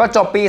ก็จบปี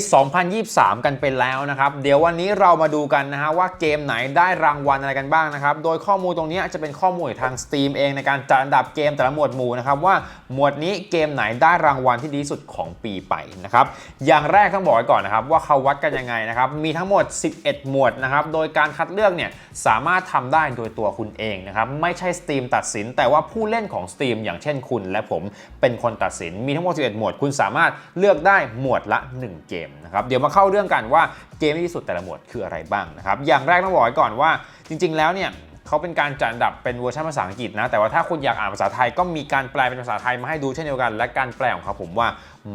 2023 กันไปแล้วนะครับ เดี๋ยววันนี้เรามาดูกันนะฮะว่าเกมไหนได้รางวัลอะไรกันบ้างนะครับ โดยข้อมูลตรงนี้จะเป็นข้อมูลทาง Steam เองในการจัดอันดับเกมแต่ละหมวดหมู่นะครับว่าหมวดนี้เกมไหนได้รางวัลที่ดีสุดของปีไปนะครับ อย่างแรกต้องบอกไว้ก่อนนะครับว่าเขาวัดกันยังไงนะครับ มีทั้งหมด 11 หมวดนะครับ โดยการคัดเลือกเนี่ยสามารถทำได้โดยตัวคุณเองนะครับ ไม่ใช่ Steam ตัดสิน แต่ว่าผู้เล่นของ Steam อย่างเช่นคุณ และผมเป็นคนตัดสิน มีทั้งหมด 11 หมวด คุณสามารถเลือกได้หมวดละ1 เกมนะครับเดี๋ยวมาเข้าเรื่องกันว่าเกมที่สุดแต่ละหมวดคืออะไรบ้างนะครับอย่างแรกต้องบอกไว้ก่อนว่าจริง ๆ แล้วเนี่ยเขาเป็นการจัดอันดับเป็นเวอร์ชันภาษาอังกฤษนะแต่ว่าถ้าคุณอยากอ่านภาษาไทยก็มีการแปลเป็นภาษาไทยมาให้ดูเช่นเดียวกัน และการแปลของเขาผมว่า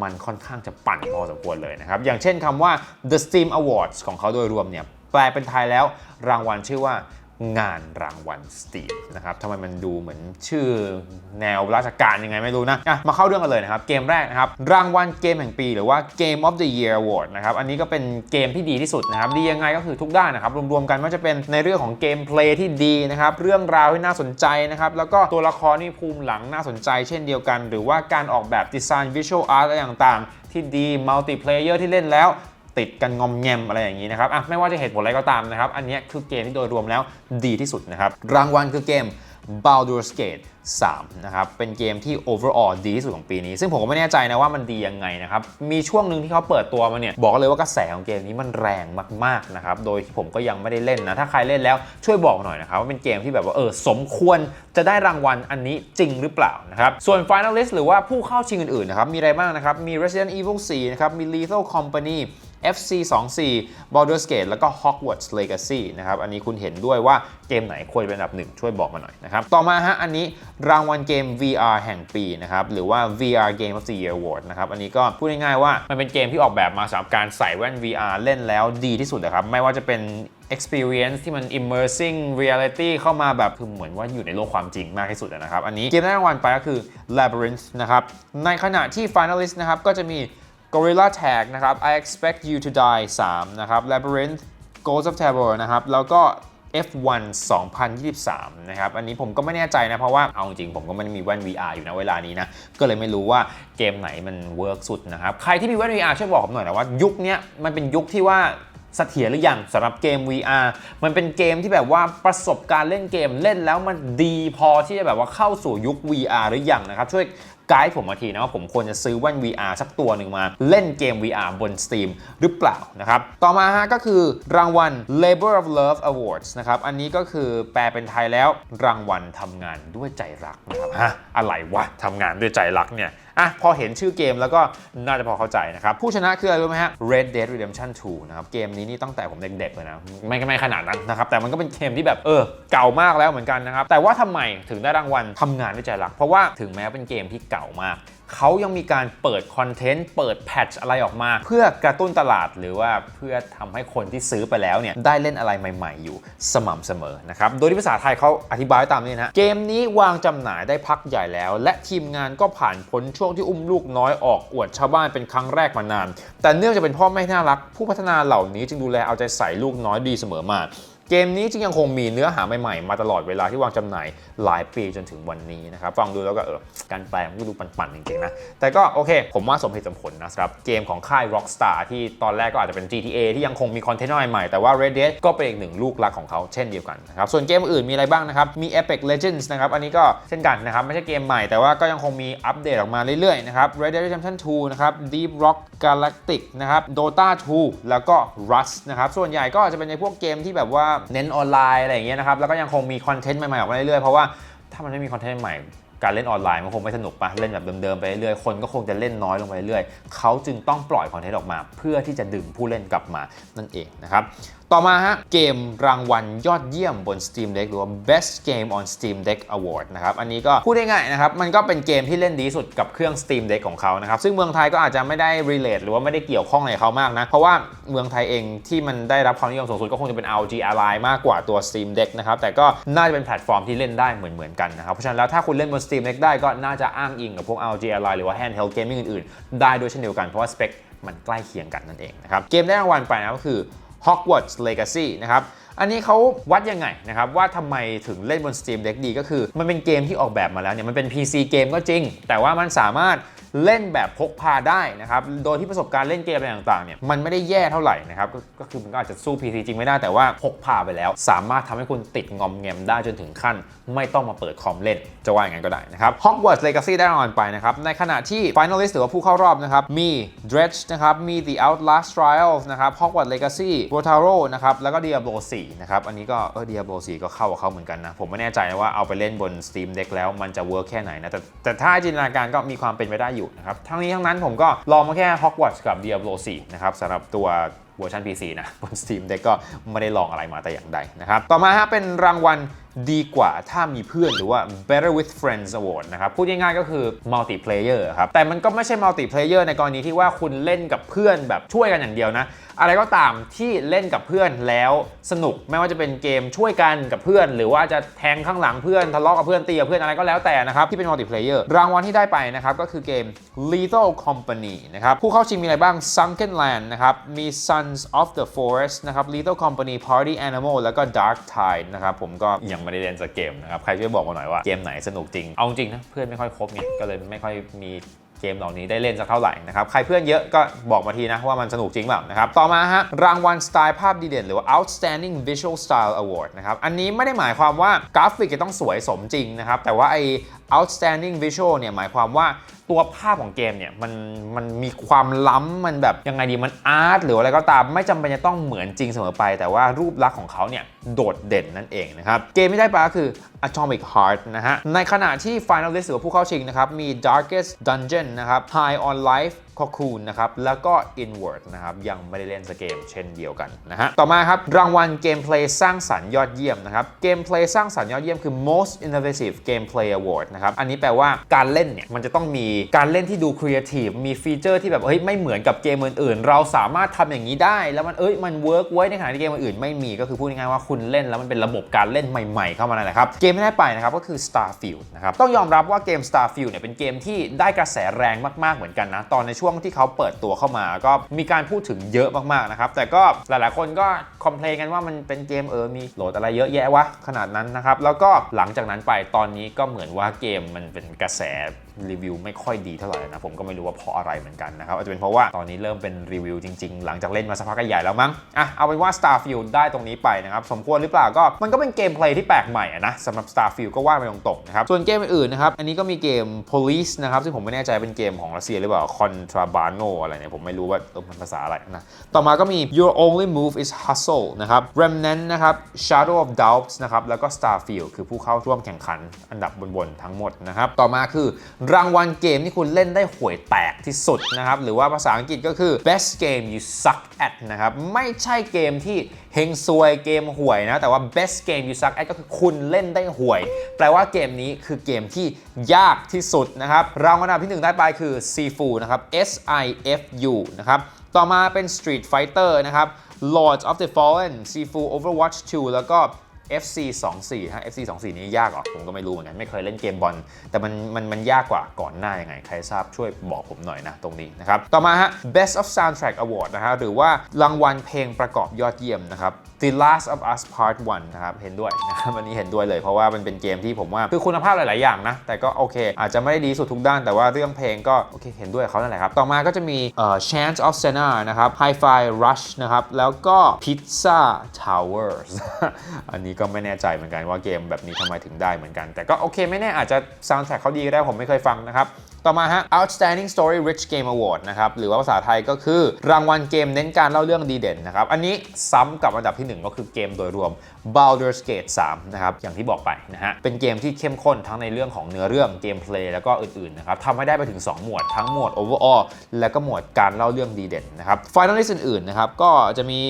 มันค่อนข้างจะปั่นพอสมควรเลยนะครับอย่างเช่นคำว่า the Steam Awards ของเขาโดยรวมเนี่ยแปลเป็นไทยแล้วรางวัลชื่อว่า งานรางวัล Steam นะครับทำไมมันดูเหมือนชื่อแนวราชการยังไงไม่รู้นะอะมาเข้าเรื่องกันเลยนะครับ เกมแรกนะครับ รางวัลเกมแห่งปี หรือว่า Game of the Year Award นะครับ อันนี้ก็เป็นเกมที่ดีที่สุดนะครับ ดียังไงก็คือทุกด้านนะครับ รวมๆกันว่าจะเป็นในเรื่องของเกมเพลย์ที่ดีนะครับ เรื่องราวที่น่าสนใจนะครับ แล้วก็ตัวละครที่ภูมิหลังน่าสนใจ เช่นเดียวกัน หรือว่าการออกแบบดีไซน์วิชวลอาร์ตอะไรต่างๆ ที่ดีมัลติเพลเยอร์ที่เล่นแล้ว ติดกันงอมแงมอะไรอย่างนี้นะครับอะไม่ว่าจะเหตุผลอะไรก็ตามนะครับ อันนี้คือเกมที่โดยรวมแล้วดีที่สุดนะครับ รางวัลคือเกม Baldur's Gate 3 นะครับ เป็นเกมที่ overall ดีที่สุดของปีนี้ ซึ่งผมก็ไม่แน่ใจนะว่ามันดียังไงนะครับ มีช่วงหนึ่งที่เขาเปิดตัวมาเนี่ย บอกเลยว่ากระแสของเกมนี้มันแรงมากๆนะครับ โดยที่ผมก็ยังไม่ได้เล่นนะ ถ้าใครเล่นแล้วช่วยบอกหน่อยนะครับ ว่าเป็นเกมที่แบบว่าเออสมควรจะได้รางวัลอันนี้จริงหรือเปล่านะครับ ส่วน finalist หรือว่าผู้เข้าชิงอื่นๆนะครับ มีอะไรบ้างนะครับ มี Resident Evil 4 นะครับ มี Lethal Company FC 2 4 Baldur's Gate แล้วก็ Hogwarts Legacy นะครับ อันนี้คุณเห็นด้วยว่าเกมไหนควรเป็นอันดับหนึ่งช่วยบอกมาหน่อยนะครับ ต่อมาฮะอันนี้รางวัลเกม VR แห่งปีนะครับ หรือว่า VR Game of the Year Award นะครับ อันนี้ก็พูดง่ายๆว่ามันเป็นเกมที่ออกแบบมาสำหรับการใส่แว่น VR เล่นแล้วดีที่สุดนะครับ ไม่ว่าจะเป็น experience ที่มัน immersing reality เข้ามาแบบคือเหมือนว่าอยู่ในโลกความจริงมากที่สุดนะครับ อันนี้เกมได้รางวัลไปก็คือ Labyrinth นะครับ ในขณะที่ finalist นะครับก็จะมี Gorilla Tag นะครับ I Expect You to Die 3 นะครับ Labyrinth Ghost of Tabor นะครับ แล้วก็ F1 2023 นะครับ อันนี้ผมก็ไม่แน่ใจนะ เพราะว่า เอาจริงผมก็ไม่ได้มีแว่น VR อยู่นะเวลานี้นะ ก็เลยไม่รู้ว่าเกมไหนมันเวิร์กสุดนะครับ ใครที่มีแว่น VR ช่วยบอกผมหน่อยนะว่ายุคนี้มันเป็นยุคที่ว่าเสถียรหรือยังสำหรับเกม VR มันเป็นเกมที่แบบว่าประสบการณ์เล่นเกมเล่นแล้วมันดีพอที่จะแบบว่าเข้าสู่ยุค VR หรือยังนะครับ ช่วย ไกด์ผมมาทีนะว่าผมควรจะซื้อแว่น VR สักตัวหนึ่งมาเล่นเกม VR บน Steam หรือเปล่านะครับ ต่อมาฮะก็คือรางวัล Labor of Love Awards นะครับ อันนี้ก็คือแปลเป็นไทยแล้วรางวัลทำงานด้วยใจรักนะครับฮะอะไรวะทำงานด้วยใจรักเนี่ยอะพอเห็นชื่อเกมแล้วก็น่าจะพอเข้าใจนะครับ ผู้ชนะคืออะไรรู้ไหมฮะ Red Dead Redemption 2 นะครับ เกมนี้นี่ตั้งแต่ผมเด็กๆเลยนะ ไม่ไม่ขนาดนั้นนะครับ แต่มันก็เป็นเกมที่แบบเออเก่ามากแล้วเหมือนกันนะครับ แต่ว่าทำไมถึงได้รางวัลทำงานด้วยใจรัก เพราะว่าถึงแม้เป็นเกมที่เก่ามาก เขายังมีการเปิดคอนเทนต์เปิดแพทช์อะไรออกมา เพื่อกระตุ้นตลาดหรือว่าเพื่อทำให้คนที่ซื้อไปแล้วเนี่ยได้เล่นอะไรใหม่ ๆ อยู่สม่ำเสมอนะครับโดยที่ภาษาไทยเขาอธิบายตามนี้นะเกมนี้วางจำหน่ายได้พักใหญ่แล้ว และทีมงานก็ผ่านพ้นช่วงที่อุ้มลูกน้อยออกอวดชาวบ้านเป็นครั้งแรกมานาน แต่เนื่องจากเป็นพ่อแม่น่ารัก ผู้พัฒนาเหล่านี้จึงดูแลเอาใจใส่ลูกน้อยดีเสมอมา เกมนี้จึงยังคงมีเนื้อหาใหม่ๆ มาตลอดเวลาที่วางจำหน่ายหลายปีจนถึงวันนี้นะครับฟังดูแล้วก็เออการแปลมันก็ดูปั่นๆจริงๆนะ แต่ก็โอเค ผมว่าสมเหตุสมผลนะครับเกมของค่าย Rockstar ที่ตอนแรกก็อาจจะเป็น GTA ที่ยังคงมีคอนเทนต์ใหม่ๆแต่ว่า Red Dead ก็เป็นอีกหนึ่งลูกรักของเขาเช่นเดียวกันนะครับส่วนเกมอื่นมีอะไรบ้างนะครับมี Epic Legends นะครับอันนี้ก็เช่นกันนะครับไม่ใช่เกมใหม่แต่ว่าก็ยังคงมีอัปเดตออกมาเรื่อยๆนะครับ Red Dead Redemption 2นะครับ Deep Rock Galactic นะครับ Dota 2 แล้วก็ Rust นะครับส่วนใหญ่ก็จะเป็นในพวกเกมที่แบบว่าเน้นออนไลน์อะไรอย่างเงี้ยนะครับ แล้วก็ยังคงมีคอนเทนต์ใหม่ๆออกมาเรื่อยๆ เพราะว่าถ้ามันไม่มีคอนเทนต์ใหม่การเล่นออนไลน์มันคงไม่สนุกปะเล่นแบบเดิมๆไปเรื่อยๆคนก็คงจะเล่นน้อยลงไปเรื่อยๆเขาจึงต้องปล่อยคอนเทนต์ออกมา เพื่อที่จะดึงผู้เล่นกลับมานั่นเองนะครับ ต่อมาฮะ เกมรางวัลยอดเยี่ยมบน Steam Deck หรือว่า Best Game on Steam Deck Award นะครับ อันนี้ก็พูดได้ง่ายนะครับ มันก็เป็นเกมที่เล่นดีสุดกับเครื่อง Steam Deck ของเขานะครับ ซึ่งเมืองไทยก็อาจจะไม่ได้ relate หรือว่าไม่ได้เกี่ยวข้องอะไรเขามากนะ เพราะว่าเมืองไทยเองที่มันได้รับความนิยมสูงสุดก็คงจะเป็น ROG Ally มากกว่าตัว Steam Deck นะครับ แต่ก็น่าจะเป็นแพลตฟอร์มที่เล่นได้เหมือนๆกันนะครับ เพราะฉะนั้นแล้วถ้าคุณเล่นบน Steam Deck ได้ก็น่าจะอ้างอิงกับพวก ROG Ally หรือว่า handheld gaming อื่นๆ ได้ด้วยเช่นเดียวกันเพราะว่าสเปคมันใกล้เคียงกันนั่นเองนะครับเกมได้รางวัลไปนะก็คือ Hogwarts Legacy นะครับ อันนี้เขาวัดยังไงนะครับว่าทำไมถึงเล่นบน Steam Deck ดีก็คือ มันเป็นเกมที่ออกแบบมาแล้วเนี่ยมันเป็น PC เกมก็จริง แต่ว่ามันสามารถเล่นแบบพกพาได้นะครับ โดยที่ประสบการณ์เล่นเกมอะไรต่างๆเนี่ยมันไม่ได้แย่เท่าไหร่นะครับก็ก็คือมันก็อาจจะสู้ PC จริงไม่ได้แต่ว่าพกพาไปแล้ว สามารถทำให้คุณติดงอมแงมได้จนถึงขั้น ไม่ต้องมาเปิดคอมเล่น จะว่าอย่างนั้นก็ได้นะครับ Hogwarts Legacy ได้รางวัลไปนะครับ ในขณะที่ Finalist หรือว่าผู้เข้ารอบนะครับ มี Dredge นะครับ มี The Outlast Trials นะครับ Hogwarts Legacy Rotaro นะครับ แล้วก็ Diablo 4นะครับ อันนี้ก็เออ Diablo 4 ก็เข้ากับเขาเหมือนกันนะ ผมไม่แน่ใจนะว่าเอาไปเล่นบน Steam Deck แล้วมันจะเวิร์กแค่ไหนนะ แต่แต่ถ้าจินตนาการก็มีความเป็นไปได้อยู่นะครับ ทั้งนี้ทั้งนั้นผมก็ลองมาแค่ Hogwarts กับ Diablo 4 นะครับสำหรับตัวเวอร์ชัน PC นะบน Steam Deck ก็ไม่ได้ลองอะไรมาแต่อย่างใดนะครับ ต่อมาฮะเป็นรางวัลดีกว่าถ้ามีเพื่อนหรือว่า Better with Friends Award นะครับพูดง่ายๆก็คือ multiplayer ครับ แต่มันก็ไม่ใช่ multiplayer ในกรณีที่ว่าคุณเล่นกับเพื่อนแบบช่วยกันอย่างเดียวนะ อะไรก็ตามที่เล่นกับเพื่อนแล้วสนุกไม่ว่าจะเป็นเกมช่วยกันกับเพื่อน หรือว่าจะแทงข้างหลังเพื่อนทะเลาะกับเพื่อนตีกับเพื่อนอะไรก็แล้วแต่นะครับที่เป็น multiplayer รางวัลที่ได้ไปนะครับก็คือเกม Lethal Company นะครับผู้เข้าชิงมีอะไรบ้าง Sunken Land นะครับมี Sons of the Forest นะครับ Lethal Company Party Animal แล้วก็ Dark Tide นะครับผมก็ยังไม่ได้เล่นสักเกมนะครับใครช่วยบอกมาหน่อยว่าเกมไหนสนุกจริงเอาจริงนะเพื่อนไม่ค่อยครบไงก็เลยไม่ค่อยมีเกมเหล่านี้ได้เล่นสักเท่าไหร่นะครับ ใครเพื่อนเยอะก็บอกมาทีนะว่ามันสนุกจริงเปล่านะครับ ต่อมาฮะ รางวัลสไตล์ภาพดีเด่น หรือว่า Outstanding Visual Style Award นะครับ อันนี้ไม่ได้หมายความว่ากราฟิกจะต้องสวยสมจริงนะครับ แต่ว่าไอ Outstanding Visual เนี่ยหมายความว่าตัวภาพของเกมเนี่ยมันมันมีความล้ำมันแบบยังไงดีมันอาร์ตหรืออะไรก็ตามไม่จำเป็นจะต้องเหมือนจริงเสมอไป แต่ว่ารูปลักษณ์ของเขาเนี่ยโดดเด่นนั่นเองนะครับ เกมที่ได้ไปก็คือ Atomic Heart นะฮะ ในขณะที่ Finalist หรือผู้เข้าชิงนะครับ มี Darkest Dungeon นะครับ High on Life Cocoon นะครับแล้วก็ Inward นะครับยังไม่ได้เล่นสเกมเช่นเดียวกันนะฮะต่อมาครับรางวัลเกมเพลย์สร้างสรรค์ยอดเยี่ยมนะครับเกมเพลย์สร้างสรรค์ยอดเยี่ยมคือ Most Innovative Gameplay Award นะครับอันนี้แปลว่าการเล่นเนี่ยมันจะต้องมีการเล่นที่ดูครีเอทีฟมีฟีเจอร์ที่แบบเฮ้ยไม่เหมือนกับเกมอื่นๆ เราสามารถทำอย่างนี้ได้ แล้วมันเอ้ยมันเวิร์กไว้ในขณะที่เกมอื่นไม่มีก็คือพูดง่ายๆว่าคุณเล่นแล้วมันเป็นระบบการเล่นใหม่ๆเข้ามานั่นแหละครับเกมที่ได้ไปนะครับก็คือ Starfield นะครับต้องยอมรับว่าเกม Starfield เนี่ยเป็นเกมที่ได้กระแสแรงมากๆเหมือนกันนะตอนในช่วงที่เขาเปิดตัวเข้ามา ก็มีการพูดถึงเยอะมากๆนะครับ แต่ก็หลายๆคนก็คอมเพลนกันว่ามันเป็นเกมเออมีโหลดอะไรเยอะแยะวะขนาดนั้นนะครับ แล้วก็หลังจากนั้นไปตอนนี้ก็เหมือนว่าเกมมันเป็นกระแสรีวิวไม่ค่อยดีเท่าไหร่นะผมก็ไม่รู้ว่าเพราะอะไรเหมือนกันนะครับอาจจะเป็นเพราะว่าตอนนี้เริ่มเป็นรีวิวจริงๆ หลังจากเล่นมาสักพักใหญ่แล้วมั้งอะเอาเป็นว่า Starfield ได้ตรงนี้ไปนะครับสมควรหรือเปล่าก็มันก็เป็นเกมเพลย์ที่แปลกใหม่นะสำหรับ Starfield ก็ว่าไปตรงๆนะครับส่วนเกมอื่นๆนะครับอันนี้ก็มีเกม Police นะครับซึ่งผมไม่แน่ใจเป็นเกมของรัสเซียหรือเปล่า Contrabano อะไรเนี่ยผมไม่รู้ว่ามันภาษาอะไรนะต่อมาก็มี Your Only Move is Hustle นะครับ Remnant นะครับ Shadow of Doubts นะครับแล้วก็ Starfield คือผู้เข้าร่วมแข่งขันอันดับบนๆทั้งหมดนะครับต่อมาคือรางวัลเกมที่คุณเล่นได้ห่วยแตกที่สุดนะครับ หรือว่าภาษาอังกฤษก็คือ best game you suck at นะครับ ไม่ใช่เกมที่เฮงซวยเกมห่วยนะ แต่ว่า best game you suck at ก็คือคุณเล่นได้ห่วย แปลว่าเกมนี้คือเกมที่ยากที่สุดนะครับ รางวัลอันดับที่ 1 ได้ไปคือ Sifu นะครับ S I F U นะครับ ต่อมาเป็น Street Fighter นะครับ Lords of the Fallen Sifu Overwatch 2 แล้วก็ FC 24ฮะ FC 24นี้ยากเหรอผมก็ไม่รู้เหมือนกันไม่เคยเล่นเกมบอลแต่มันมันมันยากกว่าก่อนหน้ายังไง ใครทราบช่วยบอกผมหน่อยนะตรงนี้นะครับ ต่อมาฮะ Best of Soundtrack Award นะฮะหรือว่ารางวัลเพลงประกอบยอดเยี่ยมนะครับ The Last of Us Part 1นะครับเห็นด้วยนะครับวันนี้เห็นด้วยเลยเพราะว่ามันเป็นเกมที่ผมว่าคือคุณภาพหลาย ๆ อย่างนะ แต่ก็โอเค อาจจะไม่ได้ดีสุดทุกด้าน แต่ว่าเรื่องเพลงก็โอเคเห็นด้วยเขานั่นแหละครับ ต่อมาก็จะมีเอ่อ Chance of Senna นะครับ Hi-Fi Rush นะครับแล้วก็ Pizza Towers อันนี้ก็ไม่แน่ใจเหมือนกันว่าเกมแบบนี้ทำไมถึงได้เหมือนกัน แต่ก็โอเคไม่แน่อาจจะ soundtrack เขาดีก็ได้ผมไม่เคยฟังนะครับ ต่อมาฮะ Outstanding Story Rich Game Award นะครับ หรือว่าภาษาไทยก็คือรางวัลเกมเน้นการเล่าเรื่องดีเด่นนะครับ อันนี้ซ้ำกับอันดับที่ 1 ก็คือเกมโดยรวม Baldur's Gate 3 นะครับ อย่างที่บอกไปนะฮะ เป็นเกมที่เข้มข้นทั้งในเรื่องของเนื้อเรื่องเกมเพลย์แล้วก็อื่นๆนะครับทำให้ได้ไปถึง 2 หมวด ทั้งหมวด Overall และก็หมวดการเล่าเรื่องดีเด่นนะครับ Finalist อื่นๆนะครับก็จะมี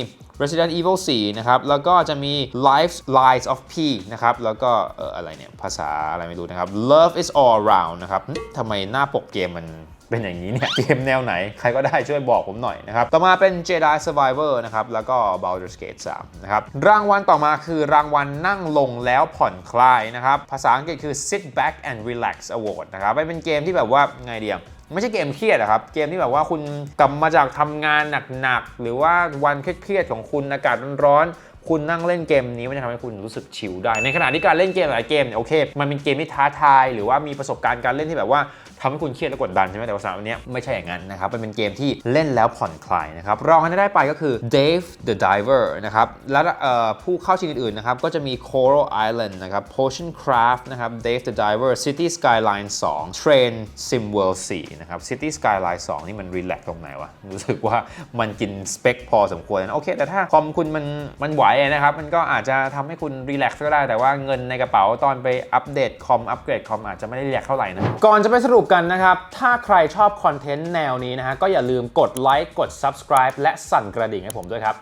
Resident Evil 4 นะครับ แล้วก็จะมี Life Lies of P นะครับ แล้วก็เอออะไรเนี่ย ภาษาอะไรไม่รู้นะครับ Love is all around นะครับทำไมหน้าปกเกมมันเป็นอย่างนี้เนี่ย เกมแนวไหน ใครก็ได้ช่วยบอกผมหน่อยนะครับ ต่อมาเป็น Jedi Survivor นะครับ แล้วก็ Baldur's Gate 3 นะครับ รางวัลต่อมาคือรางวัลนั่งลงแล้วผ่อนคลายนะครับ ภาษาอังกฤษคือ Sit Back and Relax Award นะครับเป็นเกมที่แบบว่าไงเดียง ไม่ใช่เกมเครียดอะครับ เกมที่แบบว่าคุณกลับมาจากทำงานหนักๆ หรือว่าวันเครียดๆของคุณอากาศร้อนๆคุณนั่งเล่นเกมนี้มันจะทำให้คุณรู้สึกชิลได้ ในขณะที่การเล่นเกมหลายเกมเนี่ยโอเค มันเป็นเกมที่ท้าทาย หรือว่ามีประสบการณ์การเล่นที่แบบว่า ทำให้คุณเครียดและกดดันใช่ไหมแต่ว่าสำหรับอันเนี้ยไม่ใช่อย่างนั้นนะครับมันเป็นเกมที่เล่นแล้วผ่อนคลายนะครับรองอันที่ได้ไปก็คือ Dave the Diver นะครับและเอ่อผู้เข้าชิงอื่นๆนะครับก็จะมี Coral Island นะครับ Potion Craft นะครับ Dave the Diver City Skyline 2 Train Sim World 4นะครับ City Skyline 2 นี่มันรีแลกตรงไหนวะรู้สึกว่ามันกินสเปคพอสมควรนะโอเค แต่ถ้าคอมคุณมันมันไหวนะครับมันก็อาจจะทำให้คุณรีแลกซ์ก็ได้ แต่ว่าเงินในกระเป๋าตอนไปอัปเดตคอมอัปเกรดคอมอาจจะไม่ได้รีแลกเท่าไหร่นะ ก่อนจะไปสรุปกันนะครับ ถ้าใครชอบคอนเทนต์แนวนี้นะฮะก็อย่าลืมกดไลค์กด subscribe และสั่นกระดิ่งให้ผมด้วยครับ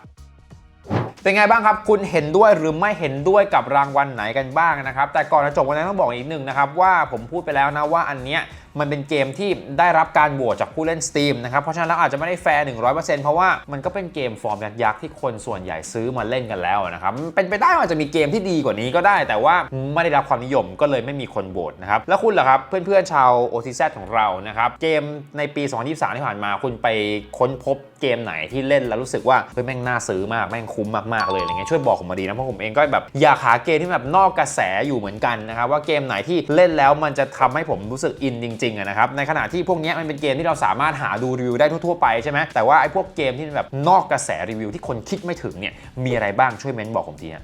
เป็นไงบ้างครับ คุณเห็นด้วยหรือไม่เห็นด้วยกับรางวัลไหนกันบ้างนะครับ แต่ก่อนจะจบวันนี้ต้องบอกอีกหนึ่งนะครับว่าผมพูดไปแล้วนะว่าอันเนี้ยมันเป็นเกมที่ได้รับการโหวตจากผู้เล่น Steam นะครับ เพราะฉะนั้นแล้วอาจจะไม่ได้แฟร์ 100%เพราะว่ามันก็เป็นเกมฟอร์มยักษ์ๆที่คนส่วนใหญ่ซื้อมาเล่นกันแล้วนะครับ เป็นไปได้ว่าจะมีเกมที่ดีกว่านี้ก็ได้ แต่ว่าไม่ได้รับความนิยมก็เลยไม่มีคนโหวตนะครับ แล้วคุณล่ะครับ เพื่อนๆชาว OTZ ของเรานะครับ เกมในปี 2023 ที่ผ่านมาคุณไปค้นพบเกมไหนที่เล่นแล้วรู้สึกว่าเฮ้ยแม่งน่าซื้อมากแม่งคุ้มมากๆเลยอะไรเงี้ยช่วยบอกผมมาดีนะเพราะผมเองก็แบบอยากหาเกมที่แบบนอกกระแสอยู่เหมือนกันนะครับว่าเกมไหนที่เล่นแล้วมันจะทำให้ผมรู้สึกอินจริงๆอะนะครับในขณะที่พวกนี้มันเป็นเกมที่เราสามารถหาดูรีวิวได้ทั่วๆไปใช่ไหมแต่ว่าไอ้พวกเกมที่แบบนอกกระแสรีวิวที่คนคิดไม่ถึงเนี่ยมีอะไรบ้างช่วยเม้นบอกผมทีนะ